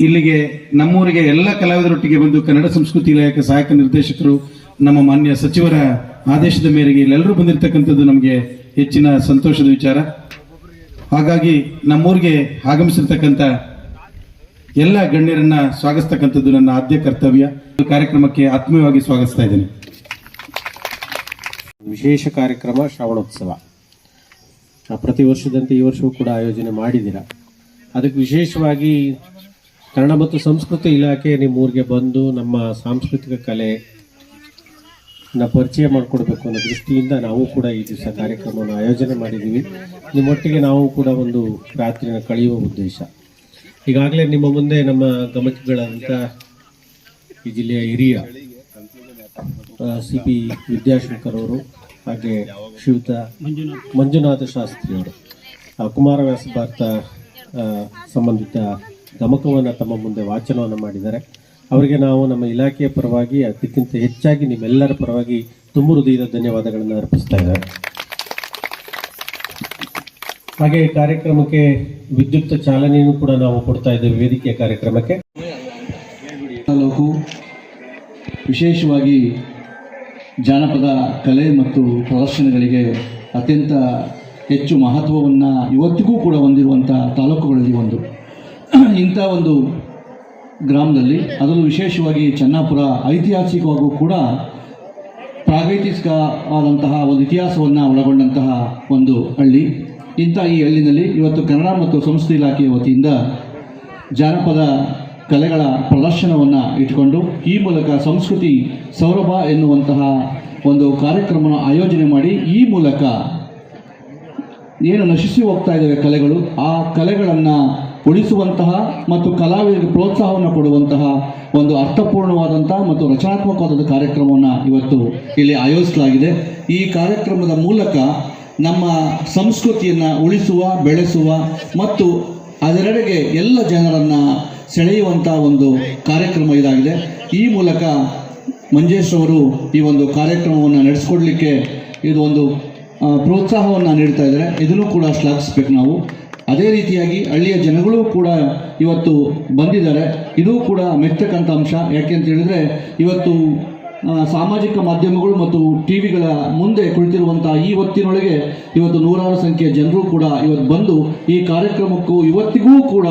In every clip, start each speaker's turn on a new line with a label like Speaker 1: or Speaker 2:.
Speaker 1: ಇಲ್ಲಿಗೆ ನಮ್ಮೂರಿಗೆ ಎಲ್ಲ ಕಲಾವಿದರೊಟ್ಟಿಗೆ ಬಂದು ಕನ್ನಡ ಸಂಸ್ಕೃತಿ ಇಲಾಖೆ ಸಹಾಯಕ ನಿರ್ದೇಶಕರು, ನಮ್ಮ ಮಾನ್ಯ ಸಚಿವರ ಆದೇಶದ ಮೇರೆಗೆ ಇಲ್ಲೆಲ್ಲರೂ ಬಂದಿರತಕ್ಕಂಥದ್ದು ನಮಗೆ ಹೆಚ್ಚಿನ ಸಂತೋಷದ ವಿಚಾರ. ಹಾಗಾಗಿ ನಮ್ಮೂರಿಗೆ ಆಗಮಿಸಿರ್ತಕ್ಕಂಥ ಎಲ್ಲ ಗಣ್ಯರನ್ನ ಸ್ವಾಗತಕ್ಕಂಥದ್ದು ನನ್ನ ಆದ್ಯ ಕರ್ತವ್ಯ. ಕಾರ್ಯಕ್ರಮಕ್ಕೆ ಆತ್ಮೀಯವಾಗಿ ಸ್ವಾಗತಿಸ್ತಾ ಇದ್ದೇನೆ.
Speaker 2: ವಿಶೇಷ ಕಾರ್ಯಕ್ರಮ ಶ್ರಾವಣೋತ್ಸವ. ಪ್ರತಿ ವರ್ಷದಂತೆ ಈ ವರ್ಷವೂ ಕೂಡ ಆಯೋಜನೆ ಮಾಡಿದ್ದೀರಾ. ಅದಕ್ಕೆ ವಿಶೇಷವಾಗಿ ಕನ್ನಡ ಮತ್ತು ಸಂಸ್ಕೃತಿ ಇಲಾಖೆ ನಿಮ್ಮ ಊರಿಗೆ ಬಂದು ನಮ್ಮ ಸಾಂಸ್ಕೃತಿಕ ಕಲೆ ಪರಿಚಯ ಮಾಡಿಕೊಡ್ಬೇಕು ಅನ್ನೋ ದೃಷ್ಟಿಯಿಂದ ನಾವು ಕೂಡ ಈ ದಿವಸ ಕಾರ್ಯಕ್ರಮವನ್ನು ಆಯೋಜನೆ ಮಾಡಿದ್ದೀವಿ. ನಿಮ್ಮೊಟ್ಟಿಗೆ ನಾವು ಕೂಡ ಒಂದು ರಾತ್ರಿನ ಕಳೆಯುವ ಉದ್ದೇಶ. ಈಗಾಗಲೇ ನಿಮ್ಮ ಮುಂದೆ ನಮ್ಮ ಗಮಕಗಳಾದಂಥ ಈ ಜಿಲ್ಲೆಯ ಹಿರಿಯ ಸಿ ಪಿ ವಿದ್ಯಾಶಂಕರ್ ಅವರು ಹಾಗೆ ಶ್ರೀಯುತ ಮಂಜುನಾಥ ಶಾಸ್ತ್ರಿ ಅವರು ಕುಮಾರವ್ಯಾಸ ಭಾರತ ಸಂಬಂಧಿತ ಗಮಕವನ್ನು ತಮ್ಮ ಮುಂದೆ ವಾಚನವನ್ನು ಮಾಡಿದ್ದಾರೆ. ಅವರಿಗೆ ನಾವು ನಮ್ಮ ಇಲಾಖೆಯ ಪರವಾಗಿ ಅದಕ್ಕಿಂತ ಹೆಚ್ಚಾಗಿ ನಿಮ್ಮೆಲ್ಲರ ಪರವಾಗಿ ತುಂಬ ಹೃದಯದ ಧನ್ಯವಾದಗಳನ್ನು ಅರ್ಪಿಸ್ತಾ ಇದ್ದಾರೆ. ಹಾಗೆ ಕಾರ್ಯಕ್ರಮಕ್ಕೆ ವಿದ್ಯುಕ್ತ ಚಾಲನೆಯನ್ನು ಕೂಡ ನಾವು ಕೊಡ್ತಾ ಇದ್ದೇವೆ ವೇದಿಕೆಯ ಕಾರ್ಯಕ್ರಮಕ್ಕೆ.
Speaker 3: ತಾಲೂಕು, ವಿಶೇಷವಾಗಿ ಜಾನಪದ ಕಲೆ ಮತ್ತು ಪ್ರದರ್ಶನಗಳಿಗೆ ಅತ್ಯಂತ ಹೆಚ್ಚು ಮಹತ್ವವನ್ನು ಇವತ್ತಿಗೂ ಕೂಡ ಹೊಂದಿರುವಂಥ ತಾಲೂಕುಗಳಲ್ಲಿ ಒಂದು. ಇಂಥ ಒಂದು ಗ್ರಾಮದಲ್ಲಿ, ಅದರಲ್ಲೂ ವಿಶೇಷವಾಗಿ ಚೆನ್ನಾಪುರ ಐತಿಹಾಸಿಕವಾಗೂ ಕೂಡ ಪ್ರಾಗೈತಿಕವಾದಂತಹ ಒಂದು ಇತಿಹಾಸವನ್ನು ಒಳಗೊಂಡಂತಹ ಒಂದು ಹಳ್ಳಿ. ಇಂಥ ಈ ಹಳ್ಳಿನಲ್ಲಿ ಇವತ್ತು ಕನ್ನಡ ಮತ್ತು ಸಂಸ್ಕೃತಿ ಇಲಾಖೆಯ ವತಿಯಿಂದ ಜಾನಪದ ಕಲೆಗಳ ಪ್ರದರ್ಶನವನ್ನು ಇಟ್ಕೊಂಡು ಈ ಮೂಲಕ ಸಂಸ್ಕೃತಿ ಸೌರಭ ಎನ್ನುವಂತಹ ಒಂದು ಕಾರ್ಯಕ್ರಮ ಆಯೋಜನೆ ಮಾಡಿ, ಈ ಮೂಲಕ ಏನು ನಶಿಸಿ ಹೋಗ್ತಾ ಇದ್ದಾವೆ ಕಲೆಗಳು, ಆ ಕಲೆಗಳನ್ನು ಉಳಿಸುವಂತಹ ಮತ್ತು ಕಲಾವಿದರಿಗೆ ಪ್ರೋತ್ಸಾಹವನ್ನು ಕೊಡುವಂತಹ ಒಂದು ಅರ್ಥಪೂರ್ಣವಾದಂತಹ ಮತ್ತು ರಚನಾತ್ಮಕವಾದ ಕಾರ್ಯಕ್ರಮವನ್ನು ಇವತ್ತು ಇಲ್ಲಿ ಆಯೋಜಿಸಲಾಗಿದೆ. ಈ ಕಾರ್ಯಕ್ರಮದ ಮೂಲಕ ನಮ್ಮ ಸಂಸ್ಕೃತಿಯನ್ನು ಉಳಿಸುವ, ಬೆಳೆಸುವ ಮತ್ತು ಅದರೆಡೆಗೆ ಎಲ್ಲ ಜನರನ್ನು ಸೆಳೆಯುವಂಥ ಒಂದು ಕಾರ್ಯಕ್ರಮ ಇದಾಗಿದೆ. ಈ ಮೂಲಕ ಮಂಜೇಶ್ ಅವರು ಈ ಒಂದು ಕಾರ್ಯಕ್ರಮವನ್ನು ನಡೆಸ್ಕೊಡ್ಲಿಕ್ಕೆ ಇದು ಒಂದು ಪ್ರೋತ್ಸಾಹವನ್ನು ನೀಡ್ತಾ ಇದ್ದಾರೆ. ಇದನ್ನು ಕೂಡ ಶ್ಲಾಘಿಸ್ಬೇಕು ನಾವು. ಅದೇ ರೀತಿಯಾಗಿ ಹಳ್ಳಿಯ ಜನಗಳು ಕೂಡ ಇವತ್ತು ಬಂದಿದ್ದಾರೆ. ಇದು ಕೂಡ ಮೆಚ್ಚತಕ್ಕಂಥ ಅಂಶ. ಯಾಕೆ ಅಂತ ಹೇಳಿದ್ರೆ, ಇವತ್ತು ಸಾಮಾಜಿಕ ಮಾಧ್ಯಮಗಳು ಮತ್ತು ಟಿ ವಿಗಳ ಮುಂದೆ ಕುಳಿತಿರುವಂಥ ಈ ಹೊತ್ತಿನೊಳಗೆ ಇವತ್ತು ನೂರಾರು ಸಂಖ್ಯೆಯ ಜನರು ಕೂಡ ಇವತ್ತು ಬಂದು ಈ ಕಾರ್ಯಕ್ರಮಕ್ಕೂ ಇವತ್ತಿಗೂ ಕೂಡ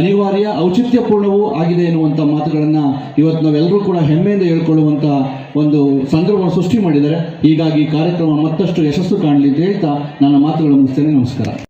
Speaker 3: ಅನಿವಾರ್ಯ, ಔಚಿತ್ಯಪೂರ್ಣವೂ ಆಗಿದೆ ಎನ್ನುವಂಥ ಮಾತುಗಳನ್ನು ಇವತ್ತು ನಾವೆಲ್ಲರೂ ಕೂಡ ಹೆಮ್ಮೆಯಿಂದ ಹೇಳ್ಕೊಳ್ಳುವಂಥ ಒಂದು ಸಂದರ್ಭವನ್ನು ಸೃಷ್ಟಿ ಮಾಡಿದ್ದಾರೆ. ಹೀಗಾಗಿ ಕಾರ್ಯಕ್ರಮ ಮತ್ತಷ್ಟು ಯಶಸ್ಸು ಕಾಣಲಿ ಅಂತ ಹೇಳ್ತಾ ನನ್ನ ಮಾತುಗಳನ್ನು ಮುಗಿಸ್ತೇನೆ. ನಮಸ್ಕಾರ.